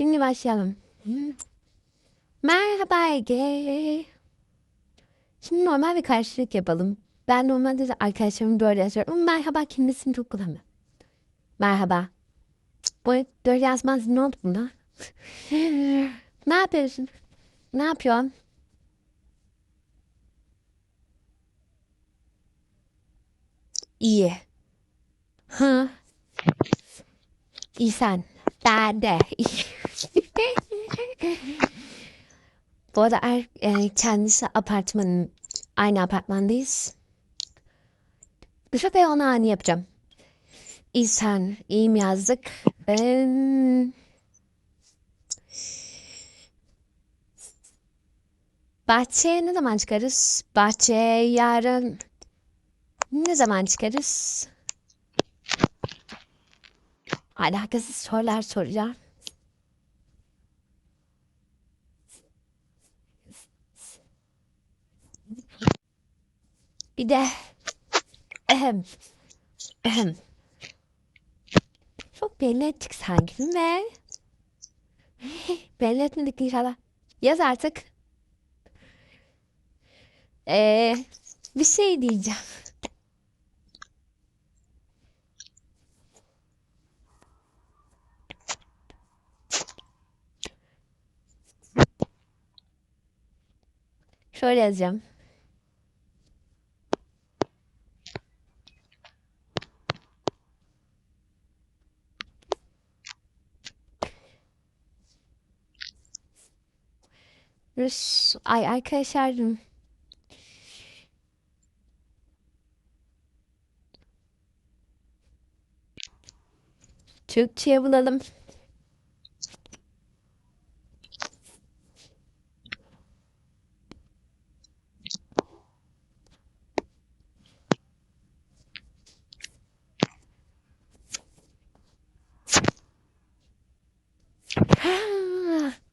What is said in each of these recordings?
Şimdi başlayalım. Merhaba Ege. Şimdi normal bir karşılık yapalım. Ben normalde de arkadaşlarımı böyle yazıyorum. Merhaba kelimesini çok kullanmıyorum. Merhaba. Bu böyle yazmaz ne oldu buna? ne yapıyorsun? Ne yapıyorsun? İyi. Hı. İyi sen. Ben de. Bu arada er, e, kendisi apartmanın aynı apartmandayız. Bu sefer ona ani yapacağım. İyi sen. İyiyim yazdık. Ben... Bahçeye ne zaman çıkarız? Bahçeye yarın ne zaman çıkarız? Alakasız sorular soracağım. Bir de ehem, ehem. Çok belli ettik sanki değil mi? belli etmedik inşallah. Yaz artık. Ee, bir şey diyeceğim. Şöyle yazacağım. Rus, ay arkadaşlar Türkçe'ye bulalım. Ha,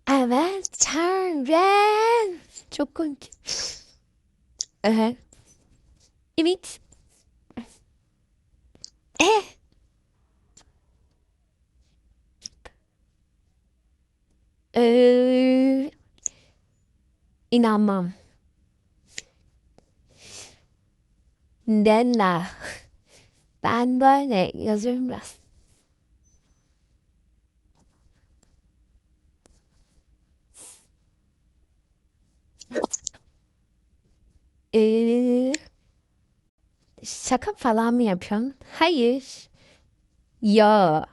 Evet, Tanrım. Çok komik. Aha. Evet. Eh. Ee, inanmam. Neden Ben böyle yazıyorum biraz. Ee, şaka falan mı yapıyorsun? Hayır. Ya.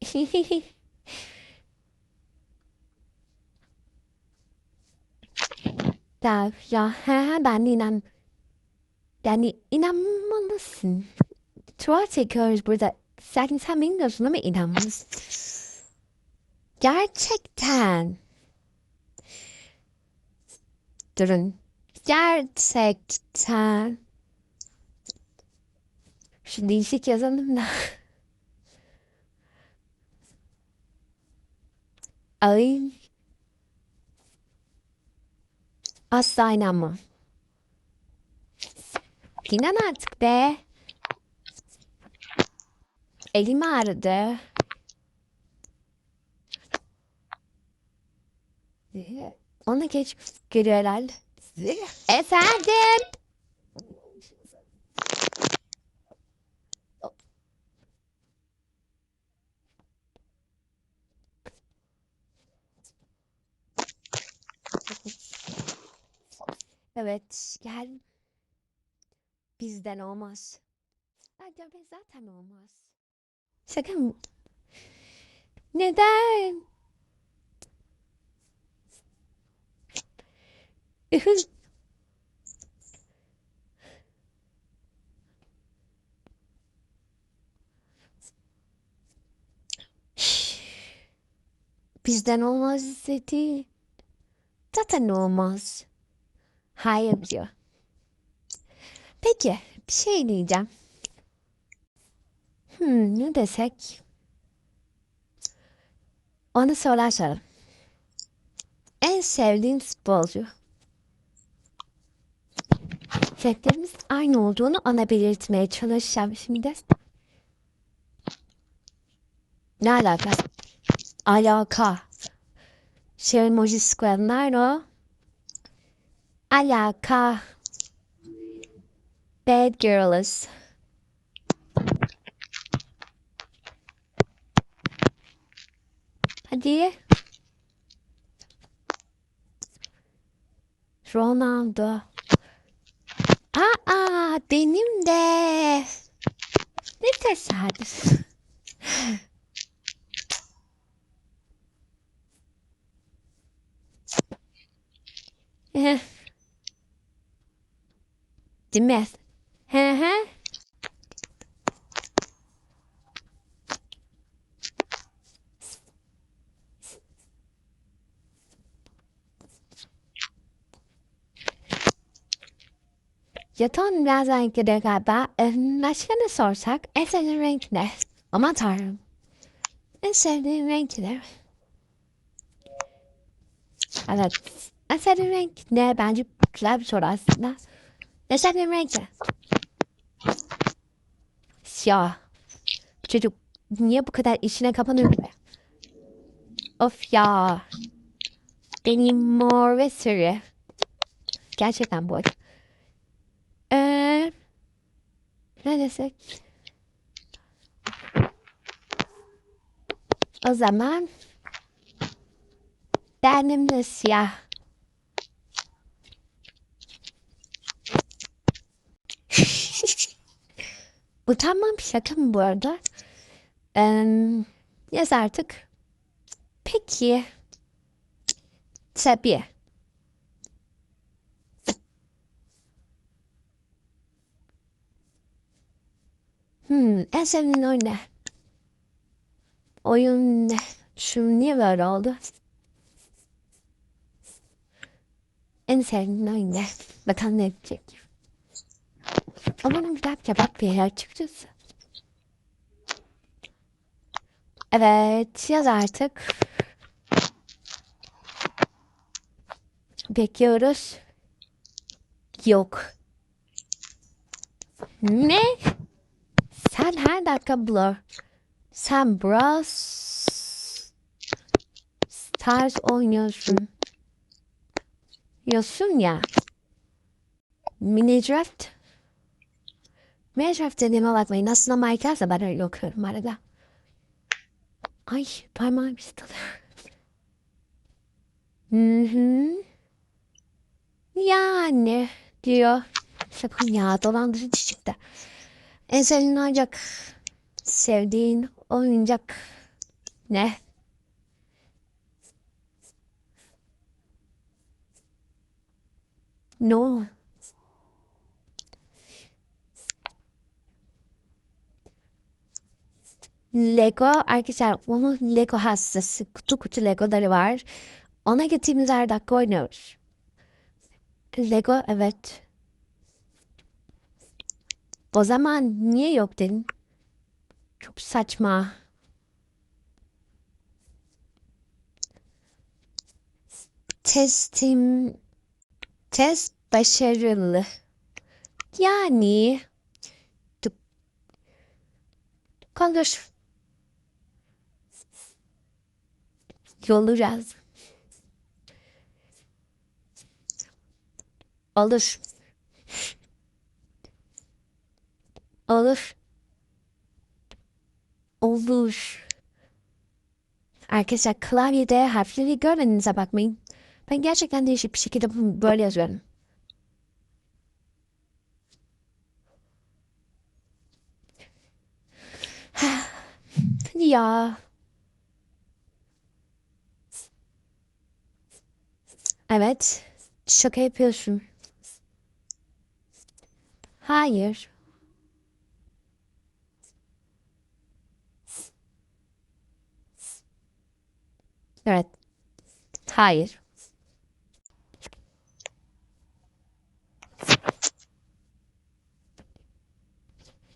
Ya, ya, ha, ben inan. Yani inanmalısın. Tuval çekiyoruz burada. Sen, sen bilmiyorsun ama inanmalısın. Gerçekten. Durun. Gerçekten. Şu değişik yazalım da. Ay. Asla inanmam. İnan artık be. Elim ağrıdı. Ona geç geliyor herhalde. Efendim. Evet, gel. Bizden olmaz. Bence zaten olmaz. Şaka mı? Neden? Bizden olmaz dedi. Zaten olmaz. Hayır diyor. Peki bir şey diyeceğim. Hmm, ne desek? Onu sorular soralım. En sevdiğin futbolcu? renklerimiz aynı olduğunu ona belirtmeye çalışacağım şimdi. Ne alaka? Alaka. Şey emojisi koyanlar o. Alaka. Bad girls. Hadi. Ronaldo. Aa, benim de. Ne tesadüf. Değil mi? Hı hı. Yatağın biraz renkleri galiba. Ee, başka ne sorsak? En sevdiğin renk ne? Aman tanrım. En sevdiğin renk ne? Evet. En sevdiğin renk ne? Bence güzel bir soru aslında. En sevdiğin renk ne? Siyah. Çocuk niye bu kadar içine kapanıyor be? Of ya. Benim mor ve sarı. Gerçekten bu. Ee, desek? O zaman benim de siyah. bu tamam şaka mı bu arada? Ee, yaz artık. Peki. Tabii. Hmm, en sevdiğin oyun ne? Oyun ne? Şu niye böyle oldu? En sevdiğin oyun ne? Bakalım ne diyecek. Umarım güzel bir cevap verir açıkçası. Evet, yaz artık. Bekliyoruz. Yok. Ne? Sen her dakika blur. Sen Brawl Stars oynuyorsun. Diyorsun ya. Minecraft. Minecraft dediğime bakmayın. Aslında Minecraft'ta ben öyle okuyorum arada. Ay parmağım ısıtılıyor. Hı hı. Yani diyor. Sakın ya dolandırıcı çıktı. En sevdiğin oyuncak. Sevdiğin oyuncak. Ne? No. Lego arkadaşlar onun Lego hastası kutu kutu Legoları var. Ona gittiğimiz her dakika oynuyoruz. Lego evet. O zaman niye yok dedin? Çok saçma. Testim test başarılı. Yani kalır. Yollayacağız. Olur. Olur. Olur. Arkadaşlar klavyede harfleri görmenize bakmayın. Ben gerçekten değişik bir şekilde böyle yazıyorum. ya. Evet. Şaka yapıyorsun. Hayır. Evet. Hayır.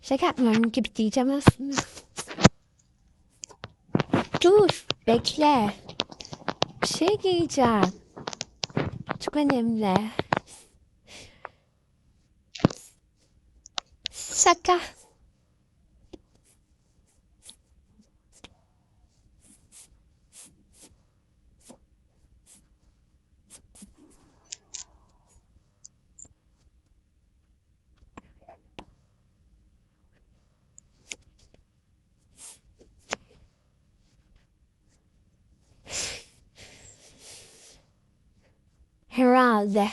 Şaka yapmıyorum gibi diyeceğim aslında. Dur, bekle. Bir şey diyeceğim. Çok önemli. Şaka. Herhalde.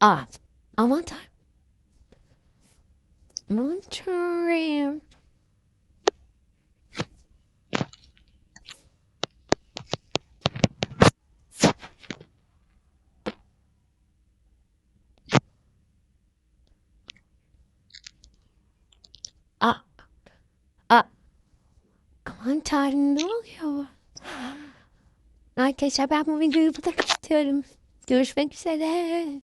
Aa, aman tanrım. Aman tanrım. Aa, aa. Aman tanrım ne oluyor? Arkadaşlar ben bu videoyu burada kapatıyorum. Görüşmek üzere.